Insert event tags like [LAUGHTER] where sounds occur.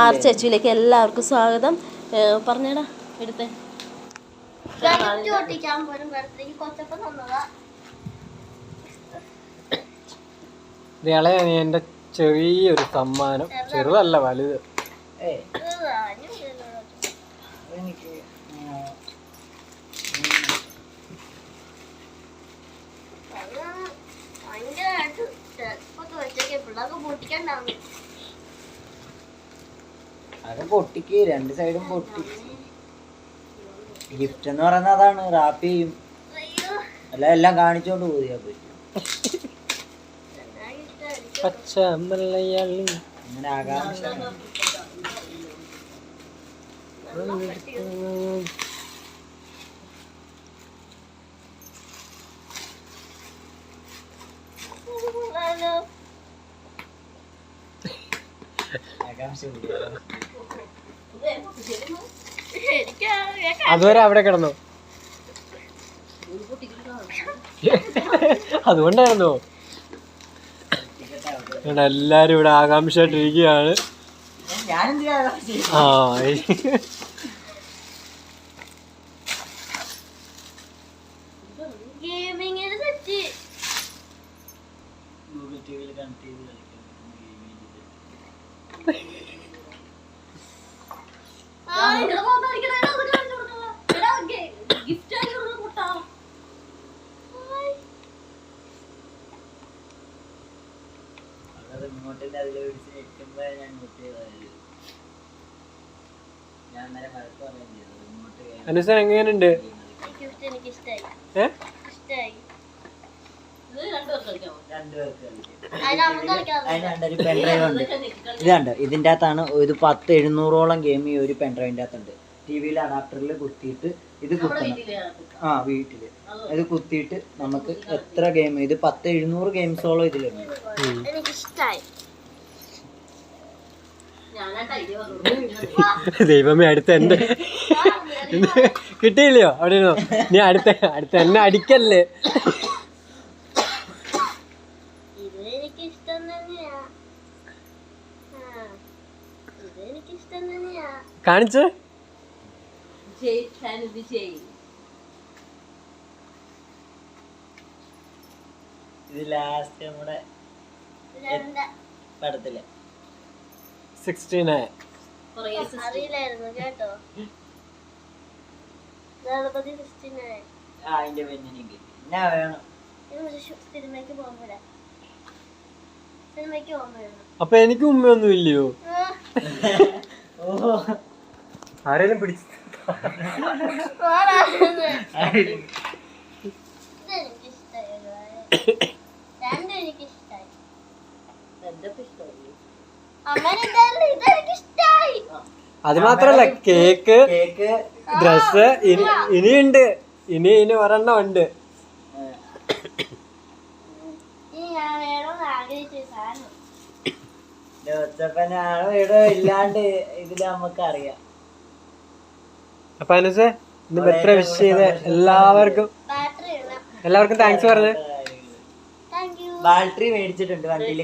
R ചേച്ചിയിലേക്ക് എല്ലാവർക്കും സ്വാഗതം. പറഞ്ഞേടാ എടുത്തേ. എന്റെ ചെറിയൊരു സമ്മാനം. ചെറുതല്ല വലുത്. ഭയങ്കരമായിട്ട് വെച്ചേക്കെ പിള്ളേർക്ക് പൊട്ടിക്കണ്ടാവും അത് പൊട്ടിക്ക് രണ്ട് സൈഡും പൊട്ടി. ഗിഫ്റ്റ് എന്ന് പറയുന്നത് അതാണ് റാപ്പ് ചെയ്യും. അല്ല എല്ലാം കാണിച്ചോണ്ട് പോയാ പച്ച മലയാളി അങ്ങനെ ആകാംക്ഷ ആകാംക്ഷ അതുവരെ അവിടെ കിടന്നു. അതുകൊണ്ടായിരുന്നു. എല്ലാരും ഇവിടെ ആകാംക്ഷയായിട്ടിരിക്കുകയാണ്. ആകാംക്ഷ ആ ഗെയിമിങ്ങിന് ഗൂഗിൾ ടി വിയിൽ കണക്ട് ചെയ്ത് കളിക്കാം. റിമോട്ടിന്റെ അതിൽ പിടിച്ച് ഞെക്കുമ്പോ ഞാൻ മുട്ട് ചെയ്തത് ഞാൻ അന്നേരം വഴക്ക് പറയാൻ ചെയ്തത് റിമോട്ട് അനുസൻ എങ്ങനെയുണ്ട്? ഗിഫ്റ്റ് എനിക്ക് ഇഷ്ടായി. ഏ ഇഷ്ടായി രണ്ടുപേർക്ക് കളിക്കാം അതിന് നമുക്ക് കളിക്കാം അതിന് കണ്ടൊരു പെൻഡ്രൈവ് ഉണ്ട്. ഇത് കണ്ടോ? ഇതിന്റെ അകത്താണ് ഒരു പത്ത് എഴുന്നൂറോളം ഗെയിം ഈ ഒരു പെൻഡ്രൈവിന്റെ അകത്തുണ്ട്. ടി വിയിൽ അഡാപ്റ്ററിൽ കുത്തിയിട്ട് ഇത് കുത്തണം. ആ വീട്ടിൽ. ഇത് കുത്തിയിട്ട് നമുക്ക് എത്ര ഗെയിം ഇത് പത്ത് എഴുന്നൂറ് ഗെയിംസോളം ഇതിലുണ്ട്. എനിക്ക് ഇഷ്ടായി ദൈവമേ അടുത്ത എന്റെ കിട്ടിയില്ലയോ? അവിടെ നീ അടുത്ത അടുത്ത എന്നെ അടിക്കല്ലേ? കാണിച്ച്. ഇത് ലാസ്റ്റ് നമ്മുടെ രണ്ട് അറിയില്ലായിരുന്നു കേട്ടോ. ഗണപതി ആ അതിന്റെ എന്നാ വേണം? ഇത് ഒരു ഷു- സിനിമയ്ക്ക് പോകുമ്പോഴാ സിനിമയ്ക്ക് പോകുമ്പോഴാണ് അപ്പൊ എനിക്ക് ഉമ്മയൊന്നും ഇല്ലയോ? ഓഹോ ആരെങ്കിലും പിടിച്ച് [COUGHS] രണ്ടും എനിക്ക് അത് മാത്രല്ല കേക്ക് കേക്ക് ഡ്രസ് ഇനിയുണ്ട്. ഇനി ഇനി ഒരെണ്ണം ഉണ്ട്. ഇനി ഞാൻ വേണമെന്ന് ആഗ്രഹിച്ച ഒരു സാധനം. ലോച്ചപ്പനാണോ ഇവിടെ ഇല്ലാണ്ട് ഇതിൽ നമുക്ക് അറിയാം അപ്പൊ അനുസേ ഇന്ന് എത്ര വിഷ് ചെയ്ത് എല്ലാവർക്കും എല്ലാവർക്കും താങ്ക്സ് പറഞ്ഞു. ബാറ്ററി മേടിച്ചിട്ടുണ്ട് വണ്ടിയിൽ